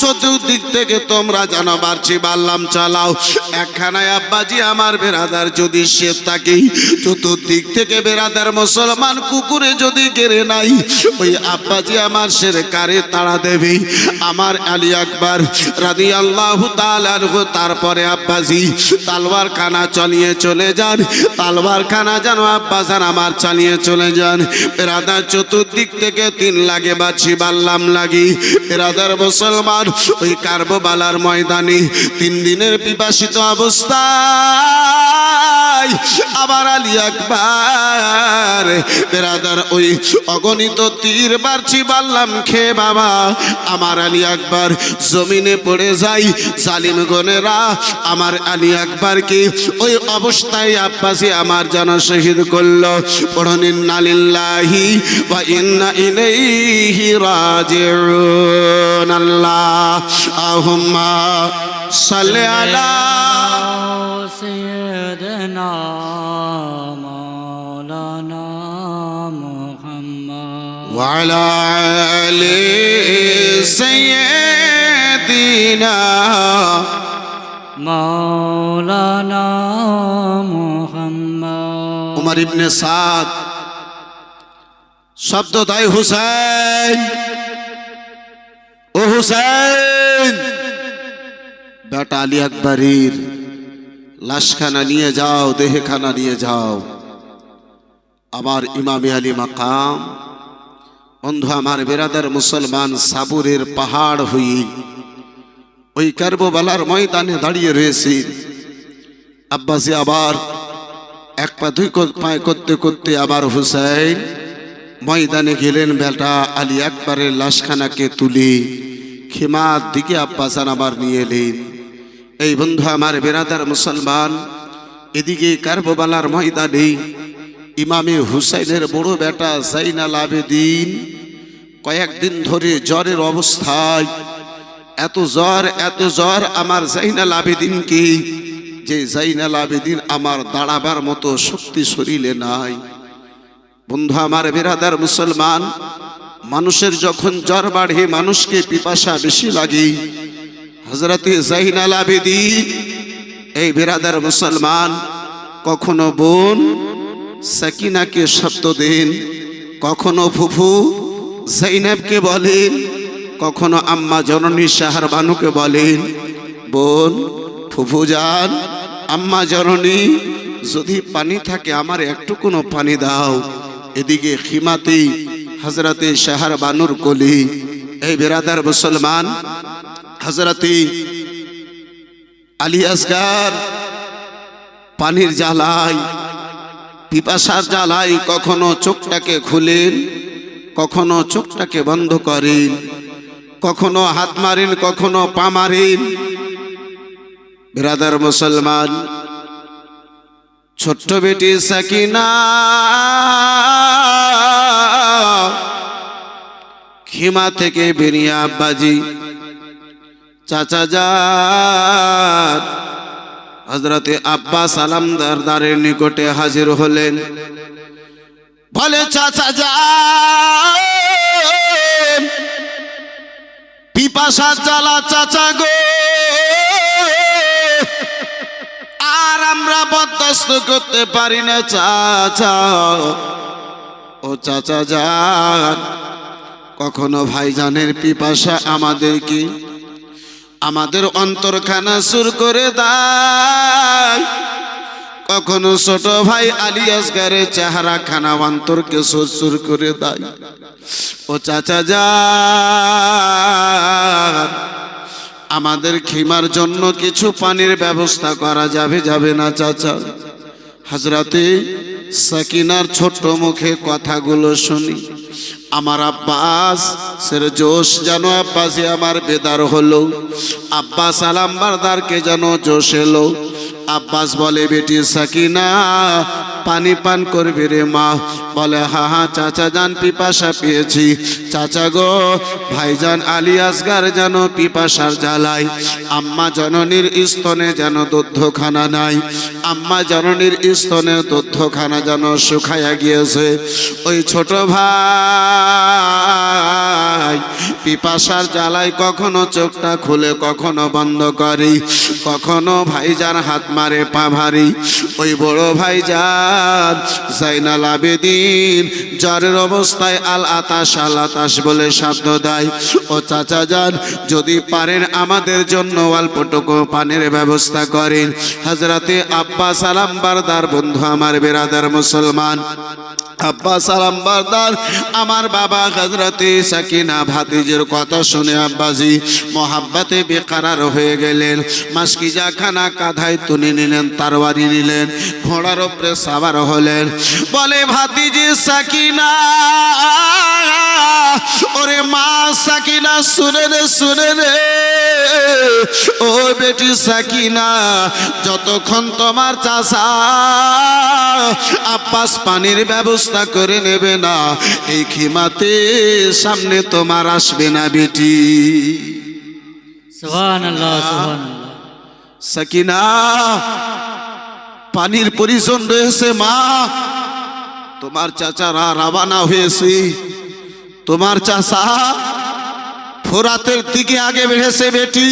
চতুর্দিক থেকে তোমরা জানো, বাড়ছি বাল্লাম চালাও। একখানায় আব্বাজি আমার বেরাদার যদি সে থাকে, চতুর্দিক থেকে বেরাদার মুসলমান কুকুরে যদি গেড়ে নাই, ওই আব্বাজি আমার সের কারে তাড়া দেবে? আমার আলী আকবর রাদি আল্লাহ তারপরে আব্বাজি তালওয়ার খানা চালিয়ে চলে যান। তালওয়ার খানা যেন আব্বাসান আমার চালিয়ে চলে যান। বেরাদার চতুর্দিক থেকে তিন লাগে বাছি বাল্লাম লাগি। বেরাদার মুসলমান ওই কার্ববালার ময়দানে তিন দিনের পিপাসিত অবস্থায় আবার আলী আকবার বেরাদার, ওই অগণিত তীর বাড়ছি বাল্লাম খেয়ে বাবা। আমার আলী আকবার জমিনে পড়ে যাই জালিম গনেরা আমার আলী আকবরকে ওই অবস্থায় আব্বাসি আমার যেন শহীদ করল। পড়নিন, নালিল্লাহি বা ইন্না ইলাইহি রাজিউন। আল্লাহ, আহুম্মা। সাল্লি আলা سيدنا مولانا محمد وعلى آل سيدنا مولانا محمد উমর ইবনে সাদ শব্দ তাই হুসেন ও হুসেন বেটা আলী আকবরীর লাশখানা নিয়ে যাও, দেহখানা নিয়ে যাও। আমার ইমামে আলী মাকাম, বন্ধু আমার বেরাদার মুসলমান সাবুরের পাহাড় হই ওই কার্ববালার ময়দানে দাঁড়িয়ে রয়েছি। আব্বাসি আবার এক পা দুই পায়ে করতে করতে আবার হুসাইন ময়দানে গেলেন বেটা আলী আকবরের লাশখানাকে তুলে, খেমার দিকে আব্বাসান আবার নিয়ে এলেন। এই বন্ধু আমার বেরাদার মুসলমান, এদিকে কার্ববালার ময়দানে ইমামে হুসাইনের বড় বেটা জাইনাল আবেদিন কয়েকদিন ধরে জ্বরের অবস্থায়। এত জ্বর এত জ্বর আমার জাইনাল আবেদিনকে, যে জাইনাল আবেদিন আমার দাঁড়াবার মতো শক্তি শরীরে নাই। বন্ধু আমার বেরাদার মুসলমান, মানুষের যখন জ্বর বাড়ে, মানুষকে পিপাসা বেশি লাগে। হজরতে জাইনাল আবেদিন এই বিরাদার মুসলমান, কখনো বোন, সাকিনাকে শব্দ দেন, কখনো ফুফু জাইনাবকে বলেন, কখনো আম্মা জননী শাহার বানুকে বলেন, বোন, ফুফু যান, আম্মা জননী, যদি পানি থাকে আমার একটু কোনো পানি দাও, এদিকে খিমাতে হজরতে শাহার বানুর কলি, এই বেরাদার মুসলমান হজরতে আলী আসগার পানির জ্বালাই পিপাসার জ্বালাই কখনো চোখটাকে খুলেন, কখনো চোখটাকে বন্ধ করেন, কখনো হাত মারেন, কখনো পা মারেন। ব্রাদার মুসলমান, ছোট্ট বেটি সাকিনা খিমা থেকে বেরিয়ে আব্বাজি চাচা যান হজরতে আব্বাস আলামদার দ্বারের নিকটে হাজির হলেন। বলে, চাচা যান পিপাসা জ্বালা চাচা গো। আর আমরা বরদাস্ত করতে পারি না, চাচা। ও চাচা যান কখনো ভাইজানের পিপাসা আমাদেরকে আমাদের অন্তরখানা সুর করে দেয় কখনো ছোট ভাই আলী আসগারের চেহারা খানা অন্তরকে সুর করে দেয় ও চাচা যান, আমাদের খিমার জন্য কিছু পানির ব্যবস্থা করা যাবে যাবে না চাচা। হাজরাতে সাকিনার ছোট্ট মুখে কথাগুলো শুনি। আমার আব্বাস সের জোশ যেন আব্বাসে আমার বেদার হলো। আব্বাস আলাম্বারদারকে যেন জোশ এলো। আব্বাস বলে, বেটি সাকিনা, পানি পান করবে রে মা? বলে, হা হা, চাচা যান, পিপাসা পেয়েছি। চাচা গো, ভাইজান আলী আসগার যেন পিপাসার জ্বালায়। আম্মা জননীর স্তনে যেন দধ্যখানা নাই। আম্মা জননীর স্তনে দধ্যখানা যেন শুকাইয়া গিয়েছে। ওই ছোট ভাই, পিপাসার জ্বালায় কখনো চোখটা খুলে, কখনো বন্ধ করি। কখনো ভাইজান হাত মারে পা ভারী। ওই বড় ভাইজান জাইনাল আবেদিন, জ্বরের অবস্থায় আল আতাস আল আতাস বলে শব্দ দেয়। ও চাচা যান, যদি পারেন আমাদের জন্য অল্পটুকু পানির ব্যবস্থা করেন। হাজরাতে আব্বা সালাম বারদার বন্ধু আমার বেরাদার মুসলমান। আব্বা সালাম বারদার আমার বাবা হজরতে সাকিনা ভাতিজের কথা শুনে আব্বাজি মোহাব্বাতে বেকারার হয়ে গেলেন। মাসকিজা খানা কাঁধায় তুলে নিলেন, তারওয়ারি নিলেন ঘোড়ার ওপরে সাবার হলেন। বলে, ভাতিজি সাকিনা, ওরে মা সাকিনা, শুনে রে শুনে রে ও বেটি সাকিনা, যতক্ষণ তোমার চাষা আব্বাস পানির ব্যবস্থা করে নেবে না, এই খিমাতে সামনে তোমার আসবে না, বেটি। সুবহান আল্লাহ সুবহান আল্লাহ সাকিনা, পানির পরিজন রয়েছে মা। তোমার চাচারা রাবানা হয়েছে। তোমার চাচা ফোরাতের দিকে আগে বেড়েছে বেটি।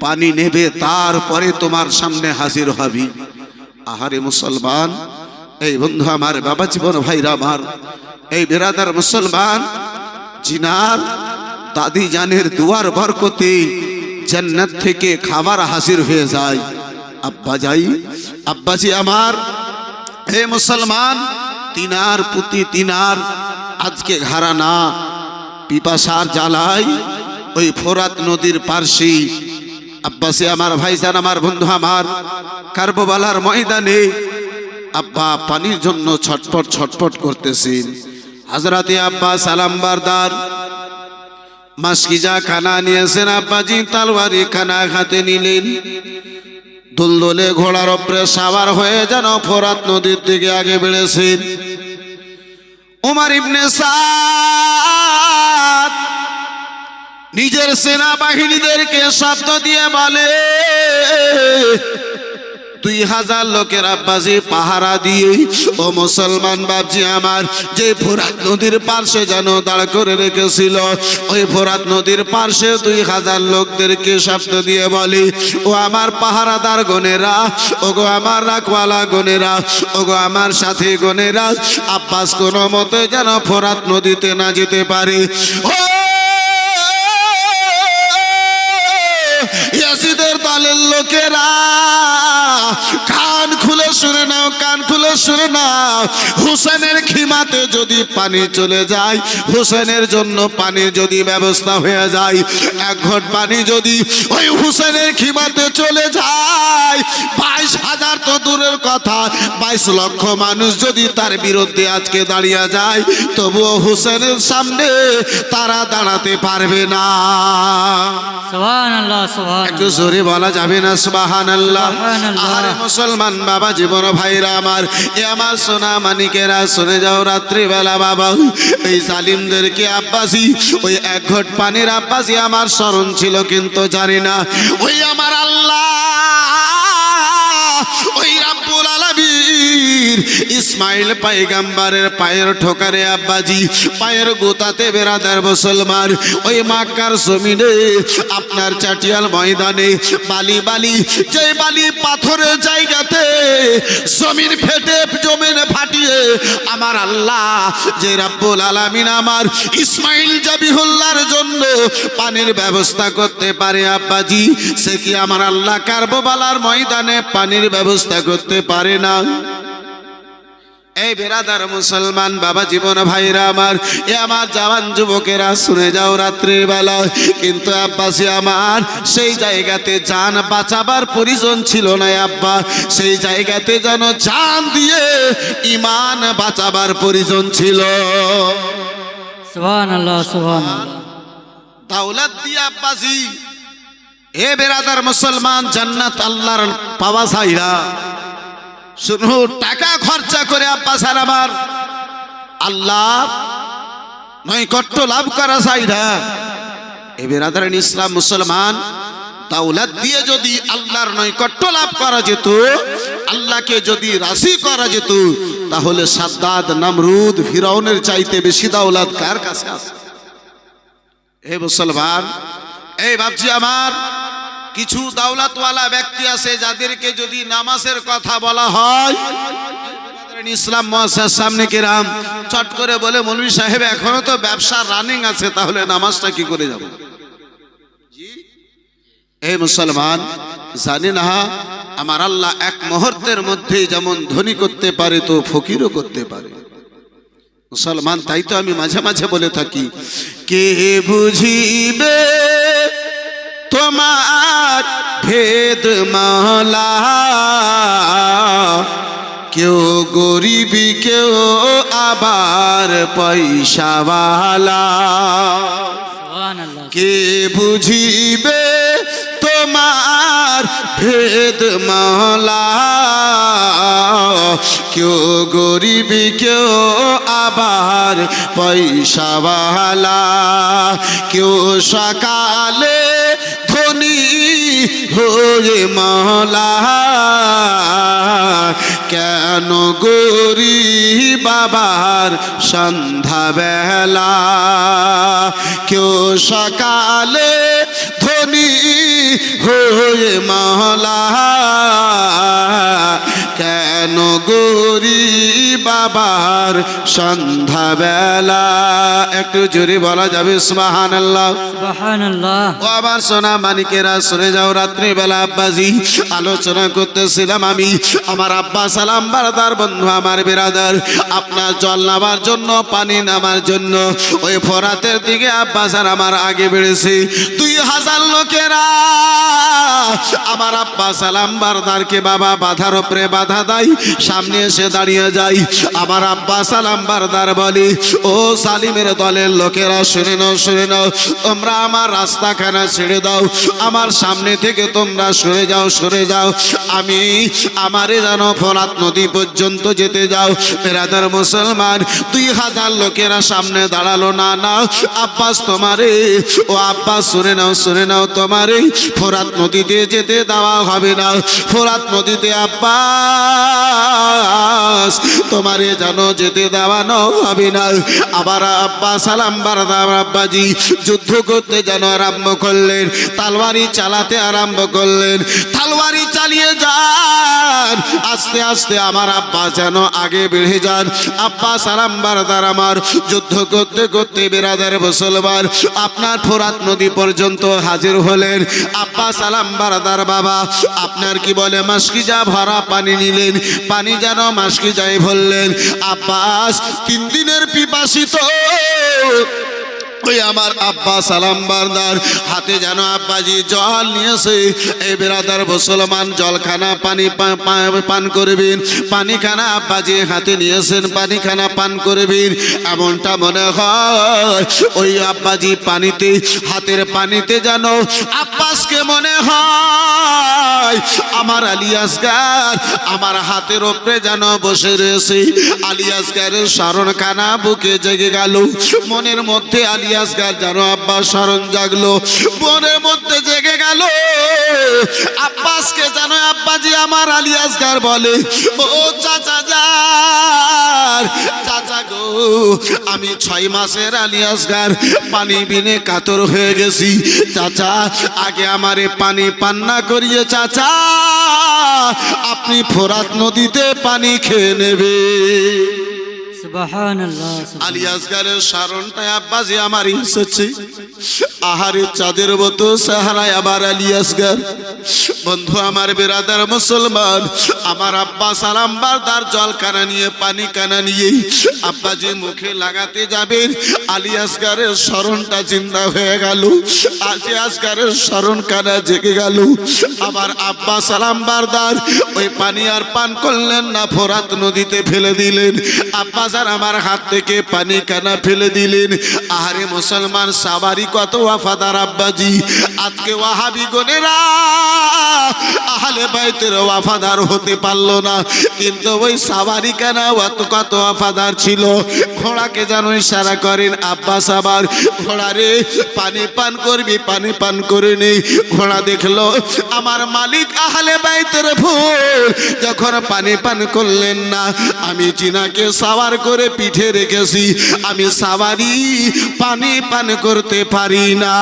পানি নেবে তারপরে তোমার সামনে হাজির হবি। আহারে মুসলমান, এই বন্ধু আমার বাবা জীবন ভাইরা আমার, এই বেরাদার মুসলমান, জিনার দাদি জানের দুয়ার বরকতে জান্নাত থেকে খাবার হাজির হয়ে যায়। আব্বা যাই আব্বাজি আমার, হে মুসলমান, তিনার পুতি তিনার, আজকে ঘারানা পিপাসার জ্বালাই, ওই ফোরাত নদীর পার্শ্বে। আব্বাসে আমার ভাইজান, আমার বন্ধু আমার, কার্ববালার ময়দানে আব্বা পানির জন্য ছটপট ছটপট করতেছেন। হাজরাতে আব্বা সালাম বারদার মাসকিজা খানা নিয়েছেন আব্বাজি তালবারি খানা হাতে নিলেন। দুলদলে ঘোড়ার ওপরে সাবার হয়ে যেন ফোরাত নদীর দিকে আগে বেড়েছেন উমার ইবনে সাদ নিজের সেনাবাহিনীদেরকে শব্দ দিয়ে বলে দুই হাজার লোকের আব্বাসি পাহারা দিয়ে ও মুসলমান বাবজি আমার, যে ফোরাত নদীর পার্শ্বে যেন দাঁড় করে রেখেছিল, ওই ফোরাত নদীর পার্শ্বে দুই হাজার লোকদেরকে শব্দ দিয়ে বলি, ও আমার পাহারাদার গনেরা ও গো আমার রাখওয়ালা গনেরা গো আমার সাথী গনেরা, আব্বাস কোনো মতে যেন ফোরাত নদীতে না যেতে পারে। ও ইয়াসিদের দলের লোকেরা কান খুলে শুনে নাও কান খুলে শুনে নাও। হুসেনের খিমাতে যদি পানি চলে যায় হুসেনের জন্য পানির যদি ব্যবস্থা হয়ে যায় এক ঘট পানি যদি ওই হুসেনের খিমাতে চলে যায় বাইশ হাজার তো দূরের কথা বাইশ লক্ষ মানুষ যদি তার বিরুদ্ধে আজকে দাঁড়িয়ে যায় তবুও হুসেনের সামনে তারা দাঁড়াতে পারবে না। একটু জোরে বলা যাবে না সুবাহান আল্লাহ আরে মুসলমান বাবা জীবন ভাইরা আমার এ আমার সোনা মানিকেরা শুনে যাও রাত্রিবেলা বাবা, এই জালিমদেরকে আব্বাসি, ওই এক ঘট পানির আব্বাসি আমার স্মরণ ছিল, কিন্তু জানি না। ওই আমার আল্লাহ আলামিন ইসমাইল পাইগাম্বারের পায়ের ঠোকারে আব্বাজি, পায়ের গোতাতে বেরাদার মুসলমান। ওই মাক্কার জমিনে, আপনার চাটিয়াল ময়দানে, বালি বালি যে বালি পাথরের জায়গাতে জমিন ফেটে, জমিন ফাটিয়ে, আমার আল্লাহ যে রাব্বুল আলামিন আমার, ইসমাইল জাবিহুল্লাহর জন্য পানির ব্যবস্থা করতে পারে আব্বাজি, সে কি আমার আল্লাহ কার্ববালার ময়দানে পানির ব্যবস্থা করতে পারে না? এই বেরাদার মুসলমান বাবা জীবন ভাইরা আমার এ আমার জওয়ান যুবকেরা শুনে যাও রাত্রির বেলা। কিন্তু আব্বাসি আমার সেই জায়গাতে জান বাঁচাবার পরিজন ছিল না আব্বা। সেই জায়গাতে যেন জান দিয়ে ইমান বাঁচাবার পরিজন ছিল। আল্লাহ দিয়ে আব্বাসি এ বেরাদার মুসলমান জান্নাত আল্লাহর পাওয়া চাইরা শুধু টাকা খরচা করে আব্বাস আর আমার আল্লাহ নৈকট্য লাভ করা চাইরা এ বেরাদার ইসলাম মুসলমান দাউলাত দিয়ে যদি আল্লাহর নৈকট্য লাভ করা যেত, আল্লাহকে যদি রাশি করা যেত, তাহলে সাদ্দাদ, নামরুদ, ফিরাউনের চাইতে বেশি দাউলাত কার কাছে আছে? হে মুসলমান, এই ভাবছি আমার কিছু দাওলাতওয়ালা ব্যক্তি আছে যাদেরকে যদি নামাজের কথা বলা হয় ইসলাম মহাশয়ের সামনে কিরাম, চট করে বলে, মৌলভী সাহেব, এখনও তো ব্যবসা রানিং আছে, তাহলে নামাজটা কি করে যাব? এই মুসলমান, জানি না, আমার আল্লাহ এক মুহূর্তের মধ্যে যেমন ধনী করতে পারে, তো ফকিরও করতে পারে। মুসলমান, তাই তো আমি মাঝে মাঝে বলে থাকি, কে বুঝিবে তোমার ভেদ মালা কেউ গরিবি কেউ আবার পয়সাওয়ালা। কে বুঝিবে তোমার ভেদ মালা কেউ গরিব কেউ আবার পয়সাওয়ালা। কেউ সকালে ধনী হয়ে মহলা কেন গরি বাবার সন্ধ্যাবেলা? কেউ সকালে ধনী হয়ে মহলা কেন গরি বাবার সন্ধ্যাবেলা। একটু জোরে বলা যাবে সুবাহান আল্লাহ ও আমার সোনা মানিকেরা শুনে যাও রাত্রিবেলা আব্বাজি। আলোচনা করতেছিলাম আমি। আমার আব্বা সালাম বারদার বন্ধু আমার বিরাদার। আপনার জল নামার জন্য পানি নামার জন্য। ওই ফরাতের দিকে আব্বাস আর আমার আগে বেড়েছে। দুই হাজার লোকেরা আমার আব্বা সালাম বারদারকে বাবা বাধার উপরে বাধা দেয়। সামনে এসে দাঁড়িয়ে যায়। আমার আব্বা সালাম বারদার বলে, ও সালিমের দলের লোকেরা, শুনে নাও শুনে নাও, তোমরা আমার রাস্তাখানা ছেড়ে দাও, আমার সামনে থেকে তোমরা সরে যাও সরে যাও, আমি আমারে যেন ফরাত নদী পর্যন্ত যেতে যাও। বেরাদার মুসলমান, দুই হাজার লোকেরা সামনে দাঁড়াল, না না, আব্বাস তোমারে, ও আব্বাস, শুনে নাও শুনে নাও, তোমারে ফোরাত নদীতে যেতে দেওয়া হবে না। ফোরাত নদীতে, আব্বাস, তোমারে যেন যেতে দেওয়ানো হবে না। আবার আব্বা সালাম বারদাম আব্বাজি, যুদ্ধ করতে যেন আরম্ভ করলেন, তালওয়ারি চালাতে আরম্ভ করলেন। তালওয়ারি চালিয়ে যান। আস্তে আস্তে আমার আব্বা যেন আগে বেড়ে যান। আব্বা সালাম বারদার আমার, যুদ্ধ করতে করতে বেরাদার মুসলমান। আপনার ফোরাত নদী পর্যন্ত হাজির হলেন। আব্বা সালাম বারদার বাবা, আপনার কি বলে মাসকি যা ভরা পানি নিলেন। পানি যেন মাসকি যাই ভরলেন। আব্বাস, তিন দিনের পিপাসিত ওই আমার আব্বা সালাম বারদার, হাতে যেন আব্বাজি জল নিয়েছে। এই বেরাদার মুসলমান, জলখানা পানি পান করবেন। পানিখানা আব্বাজি হাতে নিয়েছেন, পানিখানা পান করবেন। এমনটা মনে হয়, ওই আব্বাজি পানিতে, হাতের পানিতে যেন আব্বাসকে মনে হয়। আমার আলিয়াসগার আমার হাতের ওপরে যেন বসে রয়েছে। আলিয়াসগারের স্মরণ কানা বুকে জেগে গেল। মনের মধ্যে আলিয়াসগার যেন আব্বাস স্মরণ জাগলো। মনের মধ্যে জেগে গেল। আব্বাসকে যেন আব্বাজি আমার আলিয়াসগার বলে, ও চাচা যার, চাচা গো, আমি ছয় মাসের আলিয়াসগার পানি বিনে কাতর হয়ে গেছি। চাচা, আগে আমারে পানি পান্না করিয়ে চাচা আপনি ফোরাত নদীতে পানি খেয়ে নেবে। আলী স্মরণটায় আব্বাজি মুখে লাগাতে যাবেন। স্মরণটা চিন্তা হয়ে গেল। আজি আসগারের স্মরণ কানা জেগে গেল। আমার আব্বা সালাম বারদার, ওই পানি আর পান করলেন না, ফোরাত নদীতে ফেলে দিলেন। আব্বাস আব্বাসার আমার হাত থেকে পানি কানা ফেলে দিলেন। আহারে মুসলমান, সাবারি কত ওয়াফাদার আব্বাজি। আজকে ওয়াহাবি গনেরা আহলে বাইতের ওয়াফাদার হতে পারল না। কিন্তু ওই সাবারি কানা অত কত ওয়াফাদার ছিল। ঘোড়াকে যেন ইশারা করেন, আব্বাস আবার, ঘোড়া রে, পানি পান করবি, পানি পান করে নেই ঘোড়া দেখল, আমার মালিক আহলে বাইতের ভুল যখন পানি পান করলেন না, আমি জিনাকে সাওয়ার করে পিঠে রেখেছি। আমি সাওয়ারি পানি পান করতে পারি না।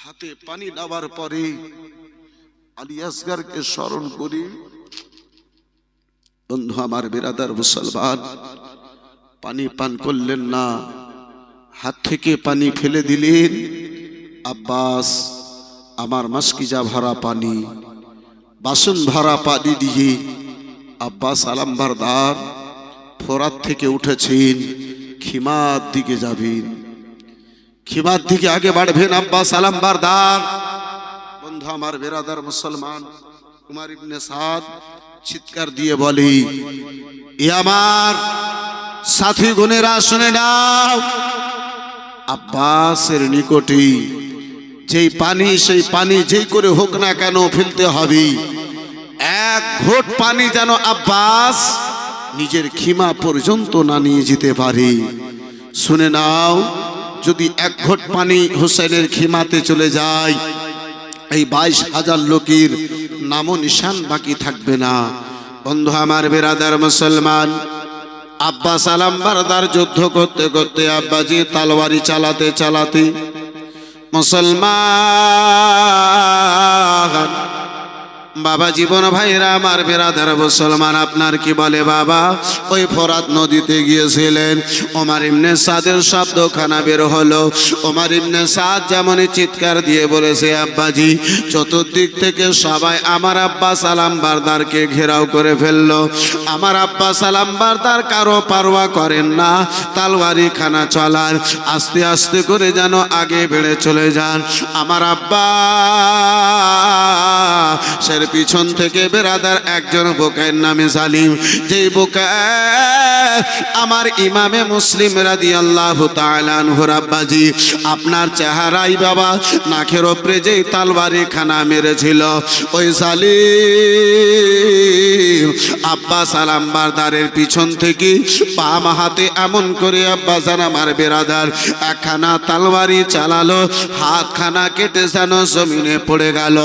হাতে পানি নেওয়ার পরে আলী আসগারকে স্মরণ করি। বন্ধু আমার বিরাদার মুসলমান পানি পান করলেন না হাত থেকে পানি ফেলে দিলেন। আব্বাস আমার মাস্কিজা ভরা পানি বাসন ভরা পানি দিয়ে আব্বাস আলাম্বারদার ফোরাত থেকে উঠেছেন, খিমার দিকে যাবেন। খিমার দিকে আগে বাড়বেন আব্বাস আলাম্বারদার বন্ধু আমার বেরাদার মুসলমান কুমার ইবনে সাদ চিৎকার দিয়ে বলি, এ আমার সাথী গুণেরা শুনে নাও, আব্বাসের নিকটে যেই পানি, সেই পানি যেই করে হোক না কেন ফেলতে হবে। এক ঘোট পানি যেন আব্বাস নিজের খিমা পর্যন্ত না নিয়ে যেতে পারে। শুনে নাও, যদি এক ঘট পানি হোসেনের খিমাতে চলে যায়, এই বাইশ হাজার লোকের নামও নিশান বাকি থাকবে না। বন্ধু আমার বেরাদার মুসলমান, আব্বাস আলাম বারদার যুদ্ধ করতে করতে আব্বাজি তালওয়ারি চালাতে চালাতে মুসলমান। বাবা জীবন ভাইরা, আমার বেরাদার মুসলমান, আপনার কি বলে বাবা? ওই ফরাত নদীতে গিয়েছিলেন। ওমার ইমনে সাদের শব্দখানা বের হলো। ওমার ইমনে সাদ যেমন চিৎকার দিয়ে বলেছে, আব্বাজি, চতুর্দিক থেকে সবাই আমার আব্বা সালাম বারদারকে ঘেরাও করে ফেলল। আমার আব্বা সালাম বারদার কারও পারোয়া করেন না। তালওয়ারি খানা চলার, আস্তে আস্তে করে যেন আগে বেড়ে চলে যান। আমার আব্বা পিছন থেকে বেরাদার একজন বোকায়ের নামে সালিম যেই বোকা আমার ইমামে মুসলিম রাদি আল্লাহ তালানহুর আব্বাজি আপনার চেহারাই বাবা নাখের ওপরে যেই তালবারি খানা মেরেছিল, ওই সালিম আব্বা সালাম বারদারের পিছন থেকে বাম হাতে এমন করে আব্বা জান আমার বেরাদার, একখানা তালবারি চালালো, হাতখানা কেটে যেন জমিনে পড়ে গেল।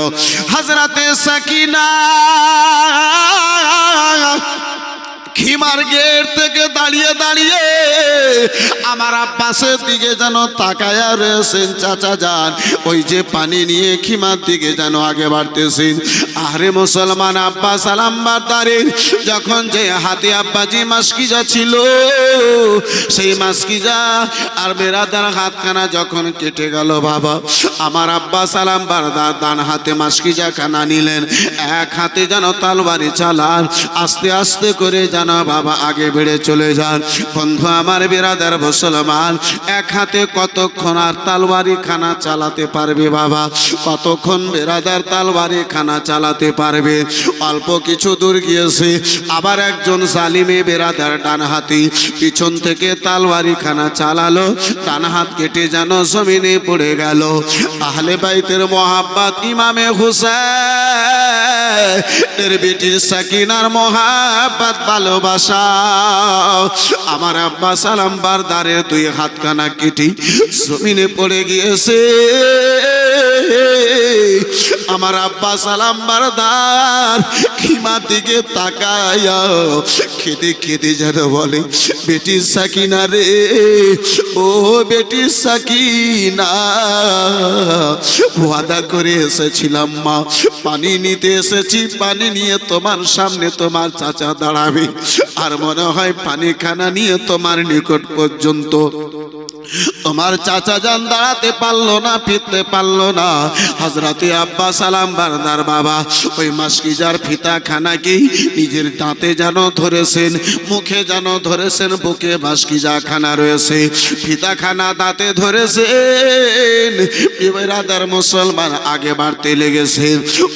হাজরাতে সাকিনা খিমার গেট থেকে দাঁড়িয়ে দাঁড়িয়ে আমার আব্বাসের দিকে যেন তাকায়া রয়েছেন চাচা যান। ওই যে পানি নিয়ে খিমার দিকে যেন আগে বাড়তেছেন। আরে মুসলমান আব্বাস আলাম্বার দাঁড়িয়ে যখন যে হাতে আব্বাজি মাসকিজা ছিল, সেই মাসকিজা আর বেরাদার হাতখানা যখন কেটে গেল, বাবা, আমার আব্বা সালাম বারদার দান হাতে মাসকিজা খানা নিলেন। এক হাতে যেন তালবারি চালান, আস্তে আস্তে করে যেন বাবা, আগে বেড়ে চলে যান। বন্ধু আমার, বিরাদার মুসলমান, এক হাতে কতক্ষণ আর তালবারি খানা চালাতে পারবে বাবা? কতক্ষণ বেরাদার তালবারি খানা চালাতে পারবে? অল্প কিছু দূর গিয়েছে, আবার একজন জালিমে বেরাদার ডান হাতি পিছন থেকে তালবারি খানা চালালো, ডান হাত কেটে যেন জমিনে পড়ে গেল। আহলে বাইতের মোহাব্বত ইমামে হুসেন এর বেটির সাকিনার মোহাব্বত ভালোবাসা। আমার আব্বা সালাম বারদারে দুই হাতখানা কেটে জমিনে পড়ে গিয়েছে। আমার আব্বা সালাম বারদার খিমার দিকে তাকায়া খেতে খেতে যেন বলে, বেটি সাকিনা রে, ও বেটি সাকিনা, ওয়াদা করে এসেছিলাম মা, পানি নিতে এসেছি পানি নিয়ে তোমার সামনে তোমার চাচা দাঁড়াবে। আর মনে হয় পানি খানা নিয়ে তোমার নিকট পর্যন্ত। তোমার চাচা যান দাঁড়াতে পারল না, ফিরতে পারল না। হজরতে আব্বা সালাম বারদার বাবা, ওই মাসকিজার ফিতা খানাকে নিজের দাঁতে যেন ধরেছেন, মুখে যেন ধরেছেন, বুকে মাসকিজা খানা রয়েছে। ফিতা খানা দাঁতে ধরেছেন বিরাদার মুসলমান আগে বাড়তে লেগেছে,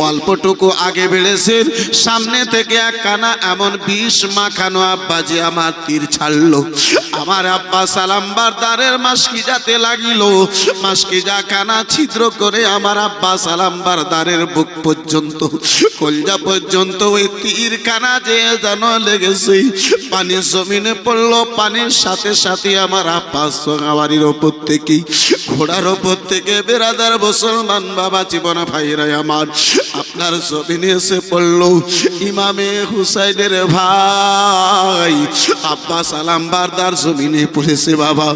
অল্পটুকু আগে বেড়েছেন, সামনে থেকে এক কানা এমন বিষ মাখানো আব্বাজি আমার তীর ছাড়লো। আমার আব্বা সালাম বারদারের মাসকিজাতে লাগিল মাসকিজা কানা ছিদ্র করে আমার আব্বা সালাম বারদারের বুক পর্যন্ত, কলজা পর্যন্ত ওই তীর কানা যে যেন লেগেছে। পানি জমিনে পড়ল, পানির সাথে সাথে আমার আব্বা সোঙাবাড়ির ওপর থেকে, ঘোড়ার ওপর থেকে, বেরাদার মুসলমান বাবা জীবন ভাইরা আমার, আপনার জমিনে এসে পড়ল ইমামে হুসাইনের ভাই। আব্বা সালাম বারদার জমিনে পড়েছে বাবা।